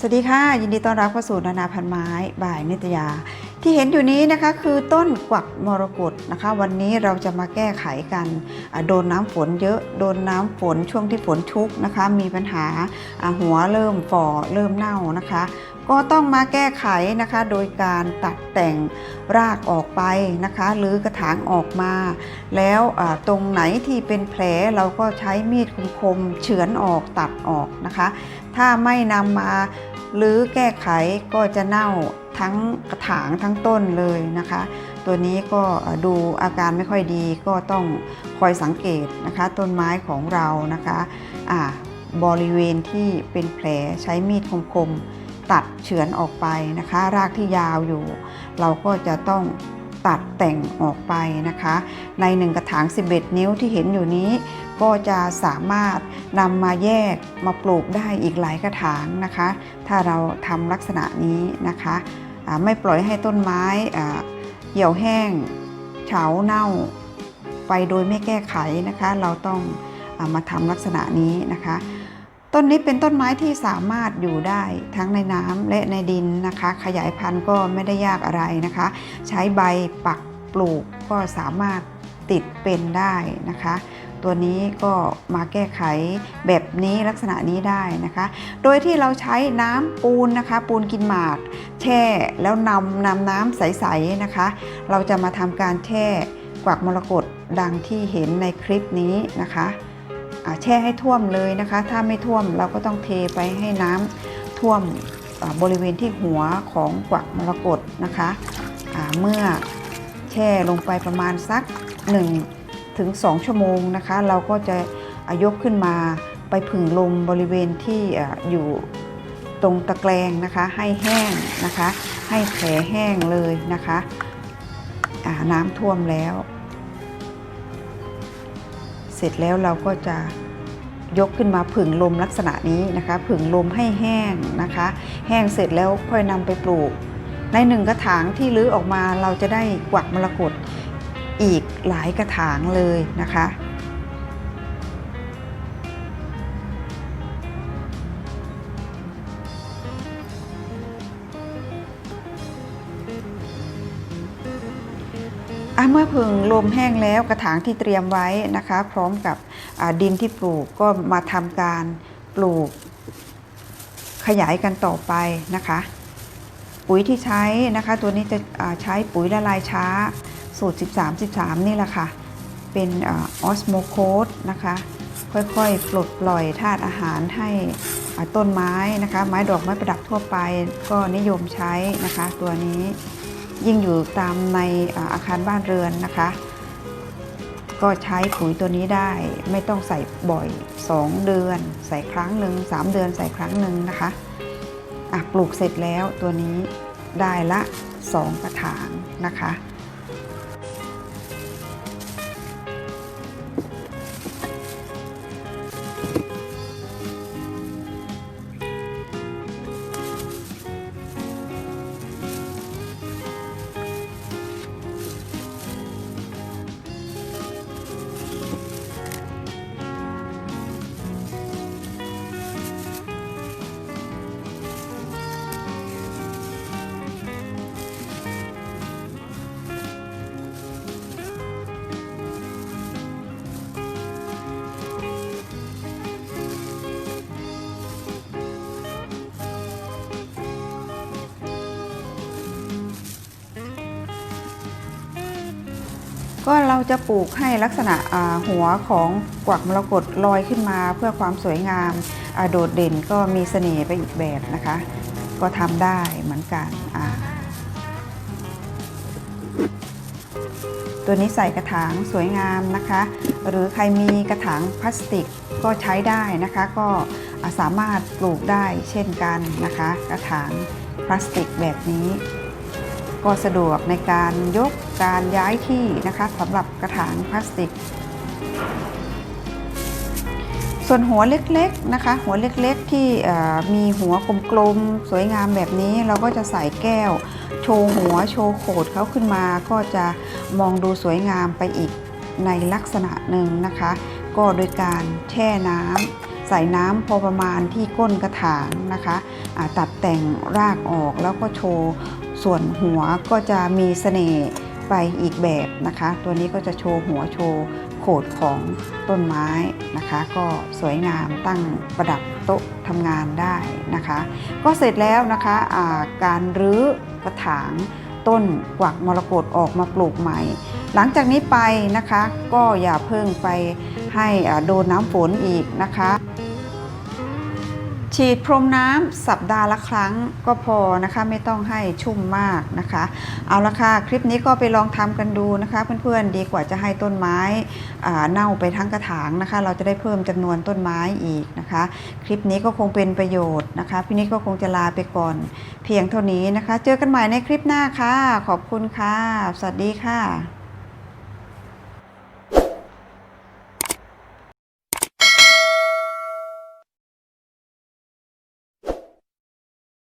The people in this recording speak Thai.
สวัสดีค่ะ ยินดีต้อนรับเข้าสู่นานาพันไม้บ่ายนิตยา ที่เห็นอยู่นี้นะคะคือต้นกวักมรกตนะคะ วันนี้เราจะมาแก้ไขกันโดนน้ำฝนเยอะโดนน้ำฝนช่วงที่ฝนชุกนะคะ มีปัญหาหัวเริ่มฝ่อเริ่มเน่านะคะ ก็ต้องมาแก้ไขนะคะ โดยการตัดแต่งรากออกไปนะคะหรือกระถางออกมา แล้วตรงไหนที่เป็นแผลเราก็ใช้มีดคมๆเฉือนออกตัดออกนะคะ ถ้าไม่นำมาหรือแก้ไขก็จะเน่าทั้งกระถางทั้งต้นเลยนะคะ ตัวนี้ก็ดูอาการไม่ค่อยดีก็ต้องคอยสังเกตนะคะ ต้นไม้ของเรานะคะบริเวณที่เป็นแผลใช้มีดคมๆ ตัดเฉือนออกไปนะคะ รากที่ยาวอยู่ เราก็จะต้องตัดแต่งออกไปนะคะ ในหนึ่งกระถาง 11 นิ้วที่เห็นอยู่นี้ ก็จะสามารถนำมาแยกมาปลูกได้อีกหลายกระถางนะคะ ถ้าเราทำลักษณะนี้นะคะไม่ปล่อยให้ต้นไม้เหี่ยวแห้งเฉาเน่าไปโดยไม่แก้ไขนะคะ เราต้องอามาทำลักษณะนี้นะคะ ต้นนี้เป็นต้นไม้ที่สามารถอยู่ได้ทั้งในน้ำและในดินนะคะ ขยายพันธุ์ก็ไม่ได้ยากอะไรนะคะ ใช้ใบปักปลูกก็สามารถติดเป็นได้นะคะ ตัวนี้ก็มาแก้ไขแบบนี้ลักษณะนี้ได้นะคะ โดยที่เราใช้น้ำปูนนะคะ ปูนกินหมาก แช่แล้วนำนำน้ำใสๆนะคะ เราจะมาทำการแช่กวักมรกตดังที่เห็นในคลิปนี้นะคะ แช่ให้ท่วมเลยนะคะ ถ้าไม่ท่วมเราก็ต้องเทไปให้น้ำท่วมบริเวณที่หัวของกวักมรกตนะคะเมื่อแช่ลงไปประมาณสัก1ถึง2ชั่วโมงนะคะ เราก็จะยกขึ้นมาไปผึ่งลมบริเวณที่อยู่ตรงตะแกรงนะคะ ให้แห้งนะคะ ให้แผลแห้งเลยนะคะน้ำท่วมแล้ว เสร็จแล้วเราก็จะยกขึ้นมาผึ่งลมลักษณะนี้นะคะ ผึ่งลมให้แห้งนะคะ แห้งเสร็จแล้วค่อยนำไปปลูก ในหนึ่งกระถางที่รื้อออกมาเราจะได้กวักมรกตอีกหลายกระถางเลยนะคะ เมื่อผึ่งลมแห้งแล้วกระถางที่เตรียมไว้นะคะ พร้อมกับดินที่ปลูกก็มาทำการปลูกขยายกันต่อไปนะคะ ปุ๋ยที่ใช้นะคะ ตัวนี้จะใช้ปุ๋ยละลายช้า สูตร 13 13 นี่แหละค่ะ เป็นออสโมโคสนะคะ ค่อยๆ ปลดปล่อยธาตุอาหารให้ต้นไม้นะคะ ไม้ดอกไม้ประดับทั่วไปก็นิยมใช้นะคะตัวนี้ ยิ่งอยู่ตามในอาอาคารบ้านเรือนนะคะ ก็ใช้ปุ๋ยตัวนี้ได้ไม่ต้องใส่บ่อย 2 เดือน ใส่ครั้งหนึ่ง3 เดือนใส่ครั้งหนึ่งนะคะอะปลูกเสร็จแล้วตัวนี้ได้ละ 2 กระถางนะคะ ก็เราจะปลูกให้ลักษณะหัวของกวักมรกตลอยขึ้นมาเพื่อความสวยงามโดดเด่นก็มีเสน่ห์ไปอีกแบบนะคะ ก็ทำได้เหมือนกันตัวนี้ใส่กระถางสวยงามนะคะ หรือใครมีกระถางพลาสติกก็ใช้ได้นะคะ ก็สามารถปลูกได้เช่นกันนะคะ กระถางพลาสติกแบบนี้ ก็สะดวกในการยกการย้ายที่นะคะสำหรับกระถางพลาสติก ส่วนหัวเล็กๆนะคะ หัวเล็กๆที่มีหัวกลมๆสวยงามแบบนี้เราก็จะใส่แก้ว โชว์หัวโชว์โขดเขาขึ้นมา ก็จะมองดูสวยงามไปอีกในลักษณะหนึ่งนะคะ ก็โดยการแช่น้ำใส่น้ำพอประมาณที่ก้นกระถางนะคะตัดแต่งรากออกแล้วก็โชว์ ส่วนหัวก็จะมีเสน่ห์ไปอีกแบบนะคะ ตัวนี้ก็จะโชว์หัวโชว์โขดของต้นไม้นะคะ ก็สวยงามตั้งประดับโต๊ะทำงานได้นะคะ ก็เสร็จแล้วนะคะาการรื้อกระถางต้นกวักมรกตออกมาปลูกใหม่ หลังจากนี้ไปนะคะ ก็อย่าเพิ่งไปให้โดนน้ำฝนอีกนะคะ ฉีดพรมน้ำสัปดาห์ละครั้งก็พอนะคะ ไม่ต้องให้ชุ่มมากนะคะ เอาละค่ะ คลิปนี้ก็ไปลองทำกันดูนะคะ เพื่อนๆดีกว่าจะให้ต้นไม้อ่าเน่าไปทั้งกระถางนะคะ เราจะได้เพิ่มจำนวนต้นไม้อีกนะคะ คลิปนี้ก็คงเป็นประโยชน์นะคะพี่นิดก็คงจะลาไปก่อนเพียงเท่านี้นะคะ เจอกันใหม่ในคลิปหน้าค่ะ ขอบคุณค่ะ สวัสดีค่ะ